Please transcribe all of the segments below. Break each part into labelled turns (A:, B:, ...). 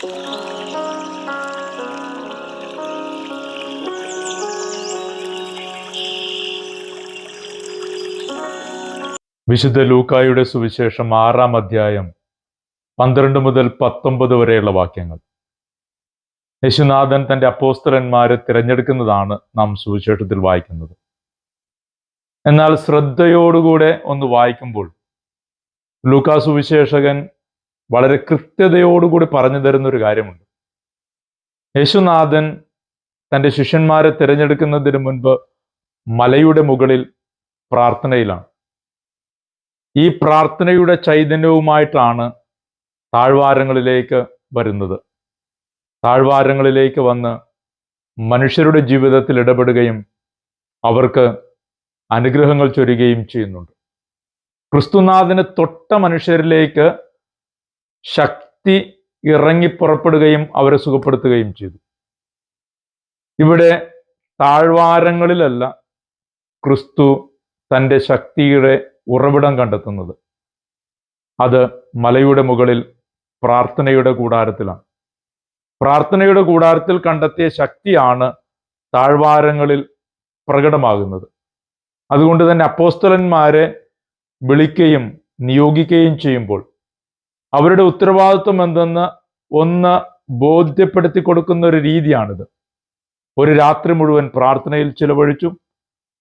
A: വിശുദ്ധ ലൂക്കായുടെ സുവിശേഷം ആറാം അധ്യായം പന്ത്രണ്ട് മുതൽ പത്തൊമ്പത് വരെയുള്ള വാക്യങ്ങൾ. യേശുനാഥൻ തന്റെ അപ്പോസ്തലന്മാരെ തിരഞ്ഞെടുക്കുന്നതാണ് നാം സുവിശേഷത്തിൽ വായിക്കുന്നത്. എന്നാൽ ശ്രദ്ധയോടുകൂടെ ഒന്ന് വായിക്കുമ്പോൾ ലൂക്കാ സുവിശേഷകൻ വളരെ കൃത്യതയോടുകൂടി പറഞ്ഞു തരുന്ന ഒരു കാര്യമുണ്ട്. യേശുനാഥൻ തന്റെ ശിഷ്യന്മാരെ തിരഞ്ഞെടുക്കുന്നതിന് മുൻപ് മലയുടെ മുകളിൽ പ്രാർത്ഥനയിലാണ്. ഈ പ്രാർത്ഥനയുടെ ചൈതന്യവുമായിട്ടാണ് താഴ്വാരങ്ങളിലേക്ക് വരുന്നത്. താഴ്വാരങ്ങളിലേക്ക് വന്ന് മനുഷ്യരുടെ ജീവിതത്തിൽ ഇടപെടുകയും അവർക്ക് അനുഗ്രഹങ്ങൾ ചൊരുകയും ചെയ്യുന്നുണ്ട്. ക്രിസ്തുനാഥന് തൊട്ട മനുഷ്യരിലേക്ക് ശക്തി ഇറങ്ങി പുറപ്പെടുകയും അവരെ സുഖപ്പെടുത്തുകയും ചെയ്തു. ഇവിടെ താഴ്വാരങ്ങളിലല്ല ക്രിസ്തു തന്റെ ശക്തിയുടെ ഉറവിടം കണ്ടെത്തുന്നത്. അത് മലയുടെ മുകളിൽ പ്രാർത്ഥനയുടെ കൂടാരത്തിലാണ്. പ്രാർത്ഥനയുടെ കൂടാരത്തിൽ കണ്ടെത്തിയ ശക്തിയാണ് താഴ്വാരങ്ങളിൽ പ്രകടമാകുന്നത്. അതുകൊണ്ട് തന്നെ അപ്പോസ്തലന്മാരെ വിളിക്കുകയും നിയോഗിക്കുകയും ചെയ്യുമ്പോൾ അവരുടെ ഉത്തരവാദിത്വം എന്തെന്ന് ഒന്ന് ബോധ്യപ്പെടുത്തി കൊടുക്കുന്ന ഒരു രീതിയാണിത്. ഒരു രാത്രി മുഴുവൻ പ്രാർത്ഥനയിൽ ചിലവഴിച്ചു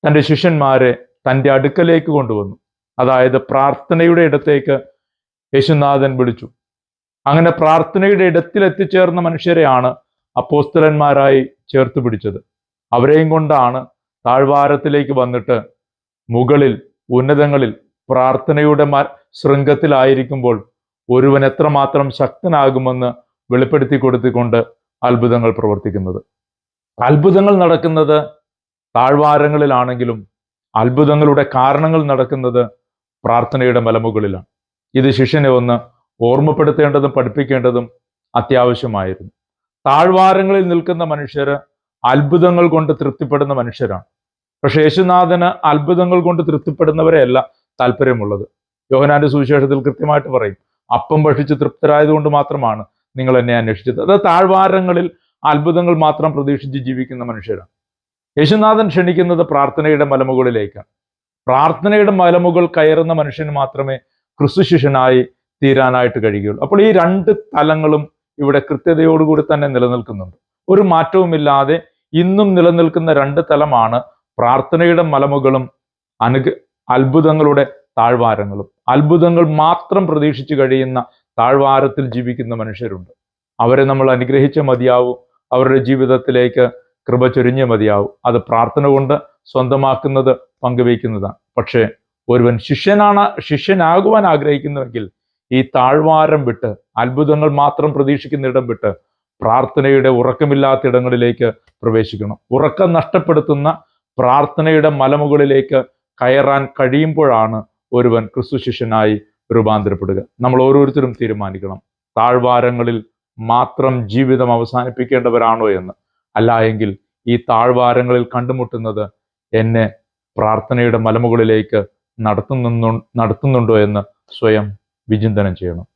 A: തന്റെ ശിഷ്യന്മാരെ തന്റെ അടുക്കലേക്ക് കൊണ്ടുവന്നു. അതായത് പ്രാർത്ഥനയുടെ ഇടത്തേക്ക് യേശുനാഥൻ വിളിച്ചു. അങ്ങനെ പ്രാർത്ഥനയുടെ ഇടത്തിൽ എത്തിച്ചേർന്ന മനുഷ്യരെയാണ് അപ്പോസ്തലന്മാരായി ചേർത്ത് പിടിച്ചത്. അവരെയും കൊണ്ടാണ് താഴ്വാരത്തിലേക്ക് വന്നിട്ട് മുകളിൽ ഉന്നതങ്ങളിൽ പ്രാർത്ഥനയുടെ ശൃംഖത്തിലായിരിക്കുമ്പോൾ ഒരുവൻ എത്രമാത്രം ശക്തനാകുമെന്ന് വെളിപ്പെടുത്തി കൊടുത്തിക്കൊണ്ട് അത്ഭുതങ്ങൾ പ്രവർത്തിക്കുന്നത്. അത്ഭുതങ്ങൾ നടക്കുന്നത് താഴ്വാരങ്ങളിലാണെങ്കിലും അത്ഭുതങ്ങളുടെ കാരണങ്ങൾ നടക്കുന്നത് പ്രാർത്ഥനയുടെ മലമുകളിലാണ്. ഇത് ശിഷ്യനെ ഒന്ന് ഓർമ്മപ്പെടുത്തേണ്ടതും പഠിപ്പിക്കേണ്ടതും അത്യാവശ്യമായിരുന്നു. താഴ്വാരങ്ങളിൽ നിൽക്കുന്ന മനുഷ്യർ അത്ഭുതങ്ങൾ കൊണ്ട് തൃപ്തിപ്പെടുന്ന മനുഷ്യരാണ്. പക്ഷെ യേശുനാഥന് അത്ഭുതങ്ങൾ കൊണ്ട് തൃപ്തിപ്പെടുന്നവരെയല്ല താല്പര്യമുള്ളത്. യോഹനാന്റെ സുവിശേഷത്തിൽ കൃത്യമായിട്ട് പറയും. അപ്പം ഭക്ഷിച്ച് തൃപ്തരായതുകൊണ്ട് മാത്രമാണ് നിങ്ങൾ എന്നെ അന്വേഷിച്ചത്. അത് താഴ്വാരങ്ങളിൽ അത്ഭുതങ്ങൾ മാത്രം പ്രതീക്ഷിച്ച് ജീവിക്കുന്ന മനുഷ്യരാണ്. യേശുനാഥൻ ക്ഷണിക്കുന്നത് പ്രാർത്ഥനയുടെ മലമുകളിലേക്കാണ്. പ്രാർത്ഥനയുടെ മലമുകൾ കയറുന്ന മനുഷ്യന് മാത്രമേ ക്രിസ്തു ശിഷ്യനായി തീരാനായിട്ട് കഴിയുകയുള്ളൂ. അപ്പോൾ ഈ രണ്ട് തലങ്ങളും ഇവിടെ കൃത്യതയോടുകൂടി തന്നെ നിലനിൽക്കുന്നുണ്ട്. ഒരു മാറ്റവുമില്ലാതെ ഇന്നും നിലനിൽക്കുന്ന രണ്ട് തലമാണ് പ്രാർത്ഥനയുടെ മലമുകളും അനുഗ അത്ഭുതങ്ങളുടെ താഴ്വാരങ്ങളും. അത്ഭുതങ്ങൾ മാത്രം പ്രതീക്ഷിച്ചു കഴിയുന്ന താഴ്വാരത്തിൽ ജീവിക്കുന്ന മനുഷ്യരുണ്ട്. അവരെ നമ്മൾ അനുഗ്രഹിച്ച മതിയാവും. അവരുടെ ജീവിതത്തിലേക്ക് കൃപ ചൊരിഞ്ഞ മതിയാവും. അത് പ്രാർത്ഥന കൊണ്ട് സ്വന്തമാക്കുന്നത് പങ്കുവയ്ക്കുന്നതാണ്. പക്ഷേ ഒരുവൻ ശിഷ്യനാണ് ശിഷ്യനാകുവാൻ ആഗ്രഹിക്കുന്നുവെങ്കിൽ ഈ താഴ്വാരം വിട്ട് അത്ഭുതങ്ങൾ മാത്രം പ്രതീക്ഷിക്കുന്ന ഇടം വിട്ട് പ്രാർത്ഥനയുടെ ഉറക്കമില്ലാത്ത ഇടങ്ങളിലേക്ക് പ്രവേശിക്കണം. ഉറക്കം നഷ്ടപ്പെടുത്തുന്ന പ്രാർത്ഥനയുടെ മലമുകളിലേക്ക് കയറാൻ കഴിയുമ്പോഴാണ് ഒരുവൻ ക്രിസ്തു ശിഷ്യനായി രൂപാന്തരപ്പെടുക. നമ്മൾ ഓരോരുത്തരും തീരുമാനിക്കണം. താഴ്വാരങ്ങളിൽ മാത്രം ജീവിതം അവസാനിപ്പിക്കേണ്ടവരാണോ എന്ന്. അല്ല എങ്കിൽ ഈ താഴ്വാരങ്ങളിൽ കണ്ടുമുട്ടുന്നത് എന്നെ പ്രാർത്ഥനയുടെ മലമുകളിലേക്ക് നടത്തുന്നു നടത്തുന്നുണ്ടോ എന്ന് സ്വയം വിചിന്തനം ചെയ്യണം.